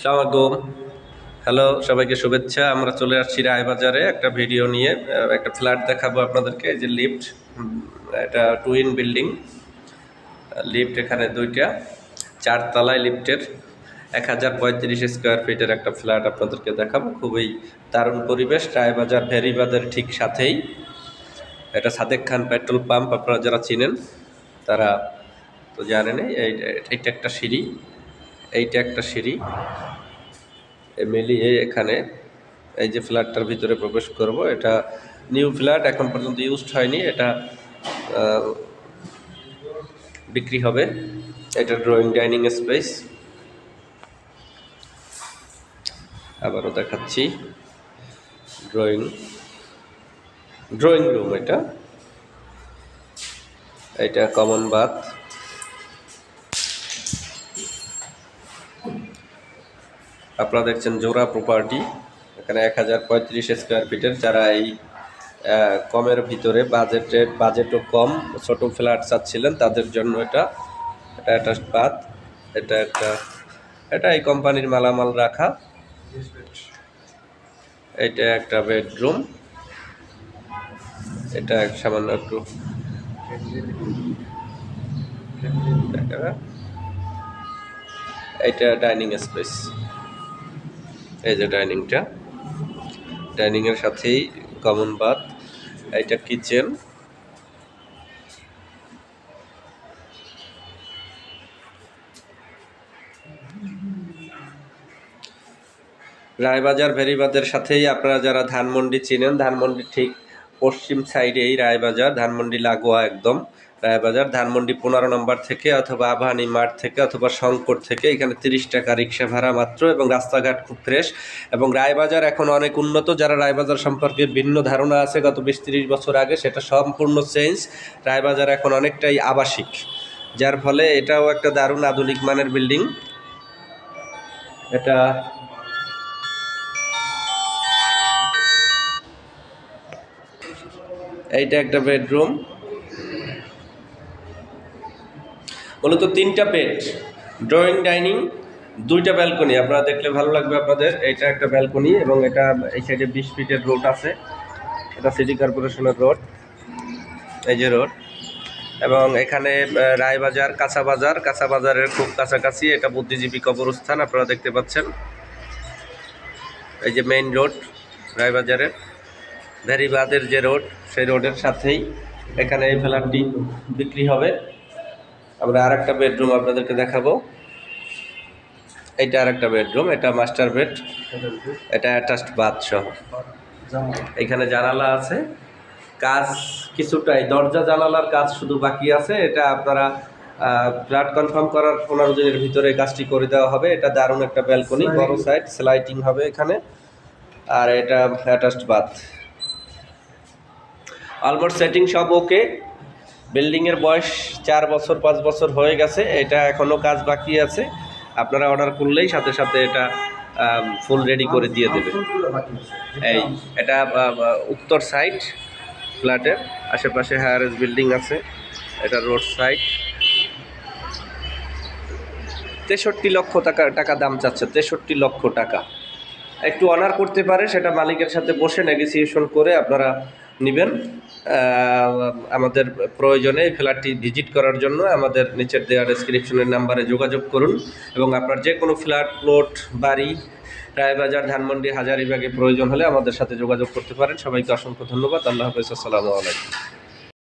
সালামালাইকুম হ্যালো, সবাইকে শুভেচ্ছা। আমরা চলে আসছি রায়বাজারে একটা ভিডিও নিয়ে। একটা ফ্ল্যাট দেখাবো আপনাদেরকে যে লিফট। এটা টুইন বিল্ডিং। লিফট এখানে দুইটা চার তলায় লিফটের। এক হাজার পঁয়ত্রিশ স্কোয়ার ফিটের একটা ফ্ল্যাট আপনাদেরকে দেখাবো। খুবই দারুণ পরিবেশ। রায়বাজার ভেরিবাদের ঠিক সাথেই। এটা সাদেক খান পেট্রোল পাম্প, আপনারা যারা চিনেন, তারা তো জানেনই, এই এইটা একটা সিঁড়ি। এইটা একটা সিঁড়ি। মিলিয়ে এখানে এই যে ফ্ল্যাটটার ভিতরে প্রবেশ করব। এটা নিউ ফ্ল্যাট, এখন পর্যন্ত ইউজড হয়নি। এটা বিক্রি হবে। এটা ড্রয়িং ডাইনিং স্পেস। আবারও দেখাচ্ছি। ড্রয়িং ড্রয়িং রুম এটা। এটা কমন বাথ। আপনারা দেখছেন জোড়া প্রপার্টি এখানে এক হাজার পঁয়ত্রিশ স্কোয়ার ফিটের যারা এই কমের ভিতরে বাজেটের বাজেটও কম, ছোট ফ্ল্যাট চাচ্ছিলেন, তাদের জন্য এটা এটা একটা বাদ, এটা একটা, এটা এই কোম্পানির মালামাল রাখা। এটা একটা বেডরুম এটা সামান্য একটু এটা ডাইনিং স্পেস এই যে ডাইনিংটা। ডাইনিংয়ের সাথেই কমন বাথ এটা কিচেন রায়বাজার ভেরিবাদের সাথেই আপনারা যারা ধানমন্ডি চিনেন, ধানমন্ডি ঠিক পশ্চিম সাইডেই রায়বাজার, ধানমন্ডি লাগোয়া একদম। রায়বাজার, ধানমন্ডি পনেরো নম্বর থেকে অথবা আবাহানি মাঠ থেকে অথবা শঙ্কর থেকে এখানে তিরিশ টাকা রিক্সা ভাড়া মাত্র এবং রাস্তাঘাট খুব ফ্রেশ। এবং রায়বাজার এখন অনেক উন্নত, যারা রায়বাজার সম্পর্কে ভিন্ন ধারণা আছে, গত বিশ তিরিশ বছর আগে সেটা সম্পূর্ণ চেঞ্জ। রায়বাজার এখন অনেকটাই আবাসিক, যার ফলে এটাও একটা দারুণ আধুনিক মানের বিল্ডিং। এটা এইটা একটা বেডরুম। মূলত তিনটা বেড ড্রয়িং ডাইনিং দুইটা ব্যালকনি আপনারা দেখলে ভালো লাগবে আপনাদের, এটা একটা ব্যালকনি এবং এটা এই সাইডে বিশ ফিটের রোড আছে, এটা সিটি কর্পোরেশনের রোড এই যে রোড এবং এখানে রায়বাজার, কাঁচা বাজার, কাঁচা বাজারের খুব কাছাকাছি, এটা বুদ্ধিজীবী কবরস্থান, আপনারা দেখতে পাচ্ছেন। এই যে মেইন রোড রায়বাজারের, ভেরিবাদের যে রোড সেই রোডের সাথেই এখানে এই ফ্ল্যাটটি বিক্রি হবে। আমরা আর একটা বেডরুম আপনাদেরকে দেখাবো। এটা আর একটা বেডরুম এটা মাস্টার বেড এটা অ্যাটাচড বাথ সহ। এখানে জানালা আছে। কাজ কিছুটাই দরজা জানালার কাজ শুধু বাকি আছে। এটা আপনারা ফ্ল্যাট কনফার্ম করার পনেরো দিনের ভিতরে কাজটি করে দেওয়া হবে। এটা দারুণ একটা ব্যালকনি বড় সাইড স্লাইটিং হবে এখানে। আর এটা অ্যাটাচড বাথ। অলমোস্ট সেটিং সব ওকে। বিল্ডিংয়ের বয়স চার বছর, পাঁচ বছর হয়ে গেছে, এটা এখনও কাজ বাকি আছে। আপনারা অর্ডার করলেই সাথে সাথে এটা ফুল রেডি করে দিয়ে দেবে। এই, এটা উত্তর সাইড ফ্ল্যাটের আশেপাশে হায়ারেজ বিল্ডিং আছে, এটা রোড সাইড তেষট্টি লক্ষ টাকা টাকা দাম চাচ্ছে, তেষট্টি লক্ষ টাকা। একটু অনার করতে পারে, সেটা মালিকের সাথে বসে নেগোসিয়েশন করে আপনারা নেবেন। আমাদের প্রয়োজনে ফ্ল্যাটটি ভিজিট করার জন্য আমাদের নিচের দেওয়া ডেসক্রিপশনের নাম্বারে যোগাযোগ করুন এবং আপনার যে কোনো ফ্ল্যাট প্লট বাড়ি, রায়বাজার, ধানমন্ডি, হাজারিবাগে প্রয়োজন হলে আমাদের সাথে যোগাযোগ করতে পারেন। সবাইকে অসংখ্য ধন্যবাদ। আল্লাহ হাফেজ। আসসালামু আলাইকুম।